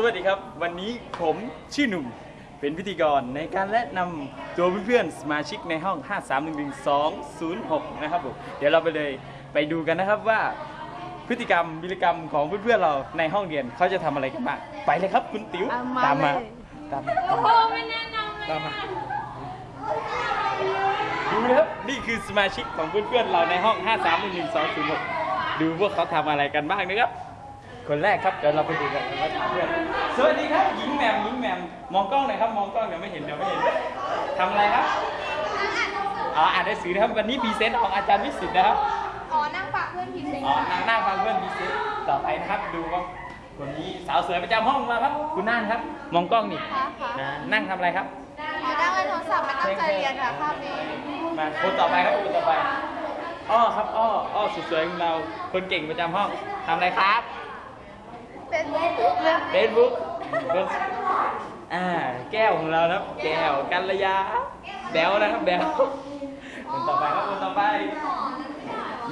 สวัสดีครับ วันนี้ผมชื่อหนุ่มเป็นพิธีกรในการแนะนำตัวเพื่อนๆสมาชิกในห้อง 5311206 นะครับผมเดี๋ยวเราไปเลยไปดูกันนะครับว่า พฤติกรรมวิรกรรมของเพื่อนๆเราในห้องเรียนเขาจะทำอะไรกันบ้างไปเลยครับคุณติ๋วเอามาตามมาเลยตามมาโอ้โหไม่แนะนำเลยตามมาดูนะครับนี่คือสมาชิกของเพื่อนๆเราในห้อง 5311206 ดูพวกเขาทำอะไรกันบ้างนะครับ คนแรกครับเดี๋ยวเราไปดูกันว่าเพื่อนสวัสดีครับหญิงแหม่มหญิงแหม่มมองกล้องหน่อยครับมองกล้องเดี๋ยวไม่เห็นเดี๋ยวไม่เห็นทำอะไรครับอ๋ออ่านหนังสือนะครับวันนี้พรีเซนต์ของอาจารย์วิสิตนะครับอ๋อนั่งฝากเพื่อนพิมพ์เลยอ๋อนั่งนั่งฟังเพื่อนพรีเซนต์ต่อไปนะครับดูว่าคนนี้สาวสวยประจำห้องมาครับ คุณนั่นครับ มองกล้องนี่ค่ะค่ะนะนั่งทำอะไรครับอ๋อนั่งเล่นโทรศัพท์ไม่ตั้งใจเรียนค่ะภาพนี้มาคนต่อไปครับคนต่อไปอ้อครับอ้ออ้อสุดสวยของเราคนเก่งประจำห้องทำอะไรครับ เป็นเพื่อนเฟซบุ๊กอ่า แก้วของเรานะครับ แก้วกัลยา แบลนะครับ แบลคนต่อไปครับคนต่อไป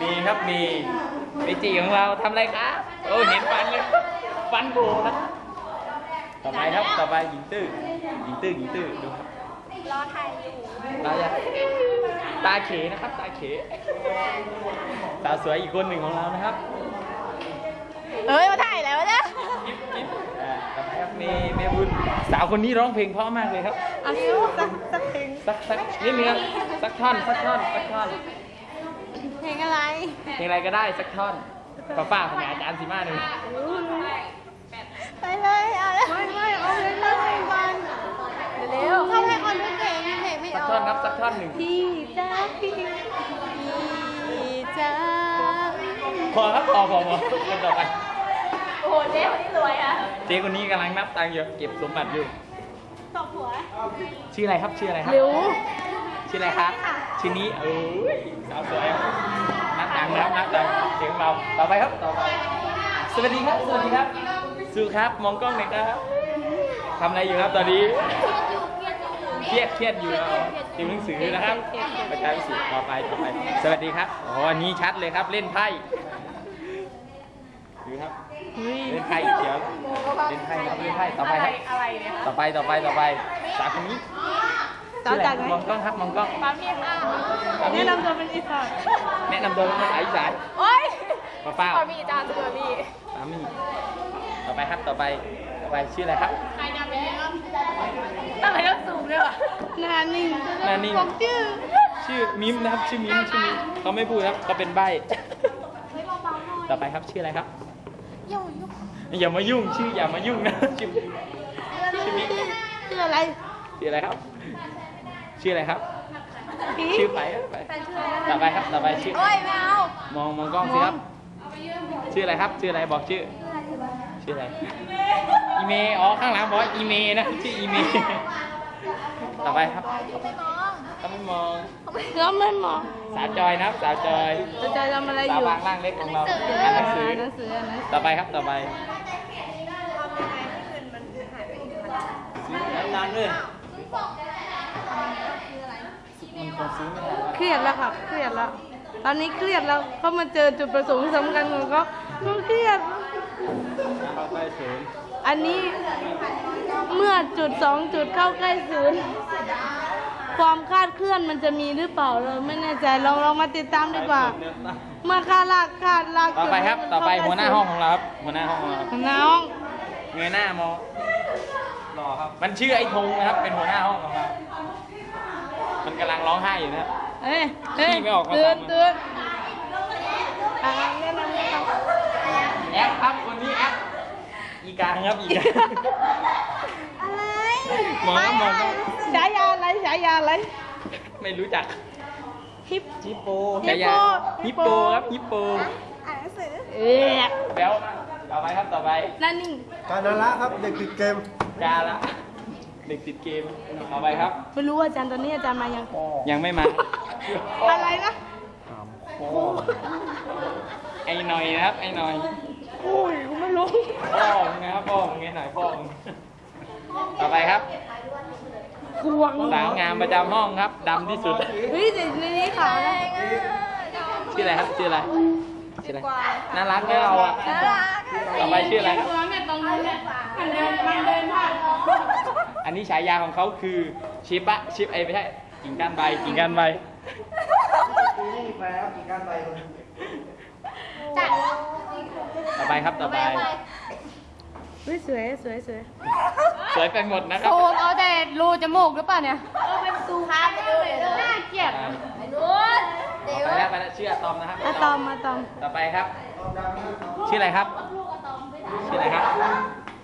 มีครับมีเมจิของเราทำอะไรครับโอ้เห็นฟันเลย ฟันโผล่นะ ต่อไปครับ ต่อไปหญิงตื้อหญิงตื้อหญิงตื้อดูครับรอถ่ายอยู่ตาจะตาเขนะครับ ตาเขสาวสวยอีกคนหนึ่งของเรานะครับ เอ้ย มาถ่ายแล้วเนี่ย จิ๊บจิ๊บอ่าต่อปครับเมย์เมย์บุญสาวคนนี้ร้องเพลงเพราะมากเลยครับอันนี้สักสักเพลงสักสักนิดนึงครับสักท่อนสักท่อนสักท่อนเพลงอะไร เพลงอะไรก็ได้สักท่อนป้าป้าของอาจารย์สีมาหนึ่งไปเลยเอาเลยไม่ไม่เอาเพลงอะไรก่อนเร็วเข้าให้คนด้วยเพลงเพลงไม่สักออกท่อนครับสักท่อนหนึ่งพี่จ้าพี่พี่จ้าพอครับพอพอพอคนต่อไป โอ้โหเจ๊คนนี้รวยอะเจ๊คนนี้กำลังนับตังค์อยู่เก็บสมบัติอยู่ ตบหัวชื่ออะไรครับชื่ออะไรครับหลิวชื่ออะไรครับ ชื่อนี้เอ้ยสาวสวยนับตังค์นะครับนับตังค์เสียงเราต่อไปครับต่อไป สวัสดีครับสวัสดีครับสู้ครับมองกล้องหน่อยครับทำอะไรอยู่ครับตอนนี้ เครียดเครียดอยู่เอาติวหนังสือนะครับประจำหนังสือต่อไปต่อไป สวัสดีครับอ๋ออันนี้ชัดเลยครับเล่นไพ่ดูครับ เล่นไพ่เดี๋ยวเล่นไพ่ครับเล่นไพ่ต่อไปครับอะไรเนี่ยต่อไปต่อไปต่อไปสาวคนนี้ชื่ออะไรมองกล้องครับมองกล้องปั๊มเนี่ยค่ะแนะนำตัวเป็นอีสานแนะนำตัวเป็นภาษาอีสานโอ๊ยป้าป้าปั๊มมีจานตัวมีสามีต่อไปครับต่อไปต่อไปชื่ออะไรครับใครนำไปเยอะทำไมต้องสูงด้วยวะนานิ่งนานิ่งผมชื่อชื่อมิมนะครับชื่อมิมชื่อมิมเขาไม่พูดครับเขาเป็นใบต่อไปครับชื่ออะไรครับ ยุ่งยุ่งอย่ามายุ่งชื่ออย่ามายุ่งนะชื่อชื่อมิมชื่ออะไรชื่ออะไรครับ ชื่ออะไรครับ ชื่อไปไปต่อไปครับต่อไปชื่อโอ้ยแมวมองมองกล้องสิครับ ชื่ออะไรครับ ชื่ออะไรบอกชื่อ ชื่ออะไรอีเมย์อ๋อข้างหลังบอกอีเมย์นะชื่ออีเมย์ต่อไปครับ ถ้าไม่มองก็ไม่มองสาวจอยนะครับสาวจอยจะใจทำอะไรอสาวยู่บางร่างเล็กของเราอ่านหนังสือ หนังสืออ่านหนังสือต่อไปครับต่อไปนานเลยมันคงซื้อไม่ได้ เครียดแล้วครับ เครียดแล้ว ตอนนี้เครียดแล้วเขามาเจอจุดประสงค์สำคัญของเขาเขาเครียด เข้าใกล้ศูนย์อันนี้เมื่อจุดสองจุดเข้าใกล้ศูนย์ ความคาดเคลื่อนมันจะมีหรือเปล่าเราไม่แน่ใจลองลองมาติดตามดีกว่า เมื่อคาดลากคาดลากต่อจุดไปครับ ต่อไปเข้หัวหน้าห้องของเราครับ หัวหน้าห้องของเราหัวหน้าห้องเงยหน้ามองรอครับ มันชื่อไอ้ธงนะครับ เป็นหัวหน้าห้องของเรา มันกำลังร้องไห้อยู่นะครับเอ้ยเอ้ยขี้ไม่ออกมาเตือนทำเตือนอ่าแนะนำแนะนำแอปครับคนนี้แอปอีกาครับอีกาอะไรมองครับมองครับฉายาอะไรฉายาอะไรไม่รู้จักฮิปฮิปโปฮิปโปฉายาฮิปโปครับฮิปโปอ่านหนังสือเอ๊ะแบลมากต่อไปครับต่อไปนั่นนิ่งการนาระครับเด็กติดเกมกาละเด็กติดเกมต่อไปครับไม่รู้ว่าอาจารย์ตอนนี้อาจารย์มายังยังไม่มาอะไรนะไอ้หน่อยนะครับ ไอ้หน่อยโอ้ยกูไม่รู้พ่อมึงนะครับพ่อมึงไงหน่อยพ่อมึงต่อไปครับ ควงสาวงามประจำห้องครับดำที่สุด เฮ้ยแต่ในนี้ขาวนะชื่ออะไรครับชื่ออะไรชื่ออะไรน่ารักไหมเราอะน่ารักต่อไปชื่ออะไรครับตัวแม่ตรงนู้นเนี่ยอันเดียวอันนี้ฉายาของเขาคือชิปะชิปไอยไม่ใช่กิ่งก้านใบกิ่งก้านใบจัดต่อไปครับต่อไป เฮ้ยสวยสวยสวยสวยไปหมดนะครัโซบนเอาแต่รูจมูกหรือเปล่าเนี่ยเออเป็นตูพาไปเลยน่าเกลียดอ่าไอ้นู้นเดี๋ยวไปแล้วไปแล้วชื่ออะตอมนะครับอะตอมอะตอมต่อไปครับ ชื่ออะไรครับ ชื่ออะไรครับ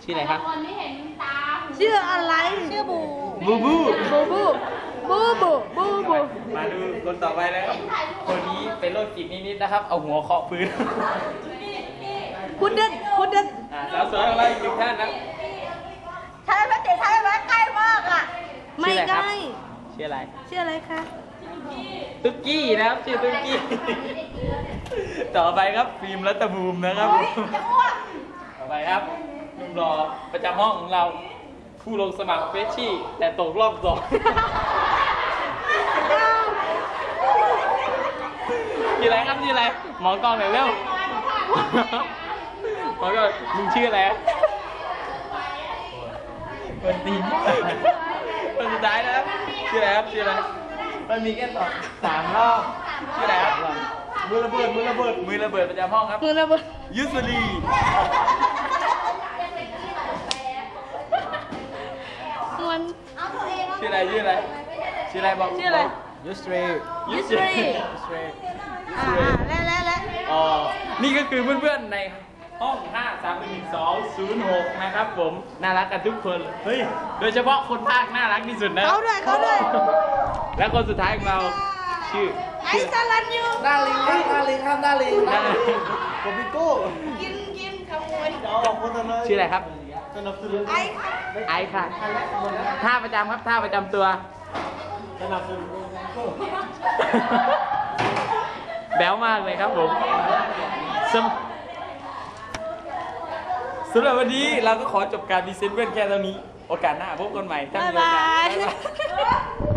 ชื่ออะไรครับคนไม่เห็นตาชื่ออะไรชื่อบูบูบู บูบูบูบูบูบูมาดูคนต่อไปนะครับ คนนี้เป็นโรคจิตนิดๆนะครับ เอาหัวเคาะพื้น พุดเดิ้ล พุดเดิ้ลอ่าสาวสวยของเราอีกหนึ่งท่านนะใช่ไหมเจ๊ใช่ไหมใกล้มากอะ ไม่ชื่ออะไรคใกรับล้ชื่ออะไรชื่ออะไรคะตุ๊กกี้นะครับชื่อตุ๊กกี้ ต่อไปครับฟิล์มรัตบูมนะครับ ต่อไปครับหนุ่มรอประจำห้องของเราผู้ลงสมัครเฟชชี่ แต่ตกรอบสองชื่ออะไรครับชื่ออะไรหมอกล้องหน่อยเร็ว หมอกล้องมึงชื่ออะไรคนตีนคนสุดท้ายนะครับชื่ออะไรครับชื่ออะไรมันมีแค่สองสามรอบชื่ออะไรครับมือระเบิดมือระเบิดมือระเบิดประจำห้องครับมือระเบิดยุสลีมันชื่ออะไรชื่ออะไรชื่ออะไรบอกชื่ออะไรยุสลียุส Yusri ลีอ่าและและและอ๋อนี่ก็คือเพื่อนๆใน ห้อง 5 3 1 2 0 6 นะครับผม น่ารักกันทุกคน เฮ้ย โดยเฉพาะคนภาคน่ารักที่สุดนะเขาด้วยเขาด้วย และคนสุดท้ายของเรา ชื่อไอ้สลันยูหน้าลิงครับหน้าลิงครับหน้าลิงน่าผมพิโก้กินกินขโมยเดี๋ยวออกโฆษณาชื่ออะไรครับสนับสนุนไอ้ไอซ์ค่ะท่าประจำครับท่าประจำตัวสนับสนุนโก้แบ๊วมากเลยครับผม สำหรับวันนี้เราก็ขอจบการดีเซนเว่นแค่เท่านี้ โอกาสหน้าพบกันใหม่ถ้าบ๊ายมีโอบากาส ย